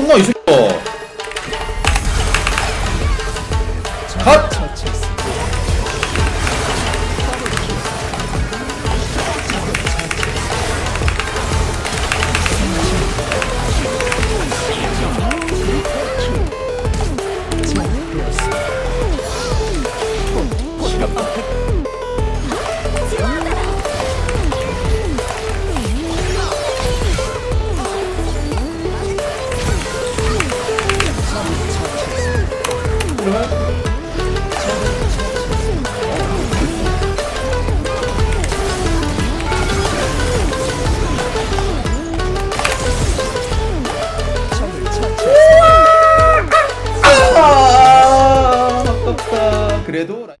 존나 이 새끼야 갓! 아, 아깝다. 그래도